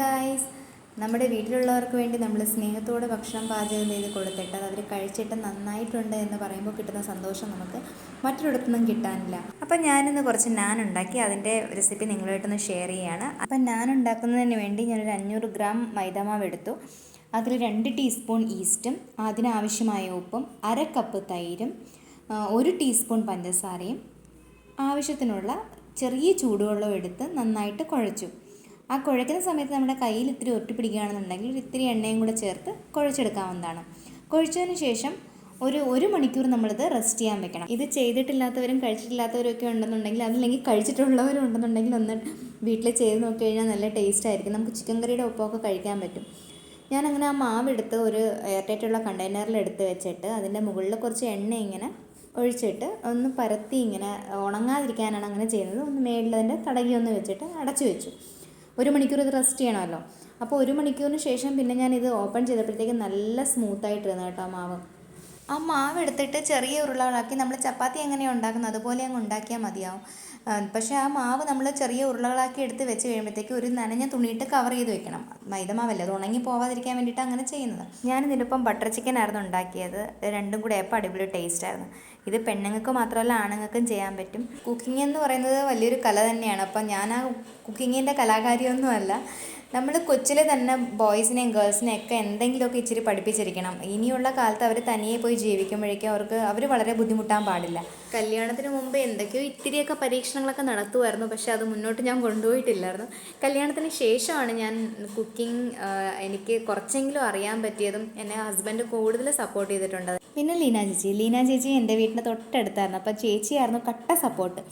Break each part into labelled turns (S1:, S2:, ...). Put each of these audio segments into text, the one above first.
S1: Guys നമ്മുടെ വീട്ടിലുള്ളവർക്ക് വേണ്ടി നമ്മൾ സ്നേഹത്തോടെ ഭക്ഷണം പാചകം ചെയ്ത് കൊടുത്തിട്ട് അത് അവർ കഴിച്ചിട്ട് നന്നായിട്ടുണ്ട് എന്ന് പറയുമ്പോൾ കിട്ടുന്ന സന്തോഷം നമുക്ക് മറ്റൊരിടത്തുനിന്നും കിട്ടാനില്ല. അപ്പം ഞാനിന്ന് കുറച്ച് നാൻ ഉണ്ടാക്കി അതിന്റെ റെസിപ്പി നിങ്ങളുമായിട്ടൊന്ന് ഷെയർ ചെയ്യുകയാണ് അപ്പം നാൻ ഉണ്ടാക്കുന്നതിന് വേണ്ടി ഞാനൊരു അഞ്ഞൂറ് ഗ്രാം മൈദമാവ് എടുത്തു. അതിൽ രണ്ട് ടീസ്പൂൺ ഈസ്റ്റും അതിനാവശ്യമായ ഉപ്പും അര കപ്പ് തൈരും ഒരു ടീസ്പൂൺ പഞ്ചസാരയും ആവശ്യത്തിനുള്ള ചെറിയ ചൂടുവെള്ളം എടുത്ത് നന്നായിട്ട് കുഴച്ചു. ആ കുഴയ്ക്കുന്ന സമയത്ത് നമ്മുടെ കയ്യിൽ ഇത്തിരി ഒട്ടിപ്പിടിക്കുകയാണെന്നുണ്ടെങ്കിൽ ഇത്തിരി എണ്ണയും കൂടെ ചേർത്ത് കുഴച്ചെടുക്കാവുന്നതാണ്. കുഴച്ചതിന് ശേഷം ഒരു ഒരു മണിക്കൂർ നമ്മളിത് റെസ്റ്റ് ചെയ്യാൻ വെക്കണം. ഇത് ചെയ്തിട്ടില്ലാത്തവരും കഴിച്ചിട്ടില്ലാത്തവരും ഒക്കെ ഉണ്ടെന്നുണ്ടെങ്കിൽ അതല്ലെങ്കിൽ കഴിച്ചിട്ടുള്ളവരും ഉണ്ടെന്നുണ്ടെങ്കിൽ ഒന്ന് വീട്ടിൽ ചെയ്ത് നോക്കി കഴിഞ്ഞാൽ നല്ല ടേസ്റ്റ് ആയിരിക്കും. നമുക്ക് ചിക്കൻ കറിയുടെ ഒപ്പമൊക്കെ കഴിക്കാൻ പറ്റും. ഞാനങ്ങനെ ആ മാവെടുത്ത് ഒരു എയർടൈറ്റുള്ള കണ്ടെയ്നറിൽ എടുത്ത് വെച്ചിട്ട് അതിന്റെ മുകളിൽ കുറച്ച് എണ്ണ ഇങ്ങനെ ഒഴിച്ചിട്ട് ഒന്ന് പരത്തി ഇങ്ങനെ ഉണങ്ങാതിരിക്കാനാണ് അങ്ങനെ ചെയ്യുന്നത്. ഒന്ന് മേളിൽ അതിന്റെ തടകി ഒന്ന് വെച്ചിട്ട് അടച്ചു വെച്ചു. ഒരു മണിക്കൂർ ഇത് റെസ്റ്റ് ചെയ്യണമല്ലോ. അപ്പോൾ ഒരു മണിക്കൂറിന് ശേഷം പിന്നെ ഞാൻ ഇത് ഓപ്പൺ ചെയ്തപ്പോഴത്തേക്ക് നല്ല സ്മൂത്തായിട്ടിരുന്നു കേട്ടോ മാവ്. ആ മാവ് എടുത്തിട്ട് ചെറിയ ഉരുളകളാക്കി നമ്മൾ ചപ്പാത്തി എങ്ങനെയാണ് ഉണ്ടാക്കുന്നത്? അതുപോലെ അങ്ങ് ഉണ്ടാക്കിയാൽ മതിയാവും. പക്ഷേ ആ മാവ് നമ്മൾ ചെറിയ ഉരുളകളാക്കി എടുത്ത് വെച്ച് കഴിയുമ്പോഴത്തേക്ക് ഒരു നനഞ്ഞ തുണിയിട്ട് കവർ ചെയ്ത് വെക്കണം. മൈദമാവല്ലേ അത് ഉണങ്ങി പോവാതിരിക്കാൻ വേണ്ടിയിട്ട് അങ്ങനെ ചെയ്യുന്നത്. ഞാൻ ഇതിനിപ്പം ബട്ടർ ചിക്കൻ ആയിരുന്നു ഉണ്ടാക്കിയത്. രണ്ടും കൂടെ ആയപ്പോൾ അടിപൊളി ടേസ്റ്റ് ആയിരുന്നു. ഇത് പെണ്ണുങ്ങൾക്ക് മാത്രമല്ല ആണുങ്ങൾക്കും ചെയ്യാൻ പറ്റും. കുക്കിംഗ് എന്ന് പറയുന്നത് വലിയൊരു കല തന്നെയാണ്. അപ്പം ഞാൻ ആ കുക്കിങ്ങിന്റെ കലാകാരിയൊന്നുമല്ല. നമ്മൾ കൊച്ചിലെ തന്നെ ബോയ്സിനെയും ഗേൾസിനെയും ഒക്കെ എന്തെങ്കിലുമൊക്കെ ഇച്ചിരി പഠിപ്പിച്ചിരിക്കണം. ഇനിയുള്ള കാലത്ത് അവർ തനിയെ പോയി ജീവിക്കുമ്പോഴേക്കും അവർക്ക് അവർ വളരെ ബുദ്ധിമുട്ടാൻ പാടില്ല. കല്യാണത്തിന് മുമ്പ് എന്തൊക്കെയോ ഇത്തിരിയൊക്കെ പരീക്ഷണങ്ങളൊക്കെ നടത്തുമായിരുന്നു പക്ഷേ അത് മുന്നോട്ട് ഞാൻ കൊണ്ടുപോയിട്ടില്ലായിരുന്നു. കല്യാണത്തിന് ശേഷമാണ് ഞാൻ കുക്കിംഗ് എനിക്ക് കുറച്ചെങ്കിലും അറിയാൻ പറ്റിയതും എന്നെ ഹസ്ബൻഡ് കൂടുതൽ സപ്പോർട്ട് ചെയ്തിട്ടുണ്ട് പിന്നെ ലീന ചേച്ചി. ലീന ചേച്ചി എന്റെ വീടിന്റെ തൊട്ടടുത്തായിരുന്നു. അപ്പോൾ ചേച്ചിയായിരുന്നു കട്ട സപ്പോർട്ട്.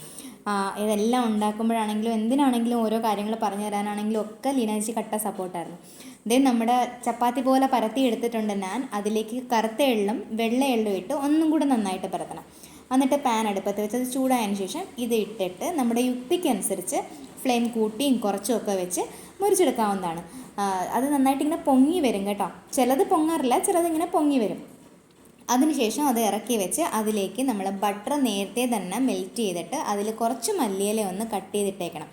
S1: ഇതെല്ലാം ഉണ്ടാക്കുമ്പോഴാണെങ്കിലും എന്തിനാണെങ്കിലും ഓരോ കാര്യങ്ങൾ പറഞ്ഞു തരാനാണെങ്കിലും ഒക്കെ ലീന ചേച്ചി കട്ട സപ്പോർട്ടായിരുന്നു. ഇതേ നമ്മുടെ ചപ്പാത്തി പോലെ പരത്തി എടുത്തിട്ടുണ്ട് ഞാൻ. അതിലേക്ക് കറുത്ത എള്ളും വെള്ള എള്ളും ഇട്ട് ഒന്നും കൂടെ നന്നായിട്ട് പരത്തണം. എന്നിട്ട് പാൻ അടുപ്പത്ത് വെച്ച് അത് ചൂടായതിന് ശേഷം ഇത് ഇട്ടിട്ട് നമ്മുടെ യുക്തിക്കനുസരിച്ച് ഫ്ലെയിം കൂട്ടിയും കുറച്ചും ഒക്കെ വെച്ച് മുറിച്ചെടുക്കാവുന്നതാണ്. അത് നന്നായിട്ട് ഇങ്ങനെ പൊങ്ങി വരും കേട്ടോ. ചിലത് പൊങ്ങാറില്ല ചിലത് ഇങ്ങനെ പൊങ്ങി വരും. അതിനുശേഷം അത് ഇറക്കി വെച്ച് അതിലേക്ക് നമ്മൾ ബട്ടർ നേരത്തെ തന്നെ മെൽറ്റ് ചെയ്തിട്ട് അതിൽ കുറച്ച് മല്ലിയില ഒന്ന് കട്ട് ചെയ്തിട്ടേക്കണം.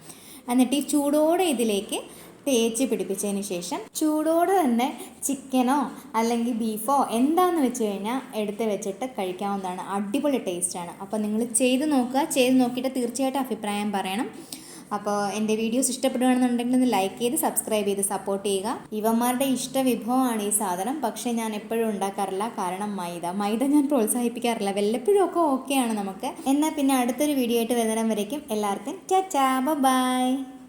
S1: എന്നിട്ട് ഈ ചൂടോടെ ഇതിലേക്ക് തേച്ച് പിടിപ്പിച്ചതിന് ശേഷം ചൂടോടെ തന്നെ ചിക്കനോ അല്ലെങ്കിൽ ബീഫോ എന്താണെന്ന് വെച്ച് കഴിഞ്ഞാൽ എടുത്ത് വെച്ചിട്ട് കഴിക്കാവുന്നതാണ്. അടിപൊളി ടേസ്റ്റാണ് അപ്പോൾ നിങ്ങൾ ചെയ്ത് നോക്കുക. ചെയ്ത് നോക്കിയിട്ട് തീർച്ചയായിട്ടും അഭിപ്രായം പറയണം. അപ്പോൾ എന്റെ വീഡിയോസ് ഇഷ്ടപ്പെടുകയാണെന്നുണ്ടെങ്കിൽ ഒന്ന് ലൈക്ക് ചെയ്ത് സബ്സ്ക്രൈബ് ചെയ്ത് സപ്പോർട്ട് ചെയ്യുക. ഇവന്മാരുടെ ഇഷ്ട വിഭവമാണ് ഈ സാധനം. പക്ഷേ ഞാൻ എപ്പോഴും ഉണ്ടാക്കാറില്ല. കാരണം മൈദ. മൈദ ഞാൻ പ്രോത്സാഹിപ്പിക്കാറില്ല. വല്ലപ്പോഴും ഒക്കെ ഓക്കെയാണ് നമുക്ക്. എന്നാൽ പിന്നെ അടുത്തൊരു വീഡിയോ ആയിട്ട് വരുന്നേരം വരയ്ക്കും എല്ലാവർക്കും ചാ ബൈ.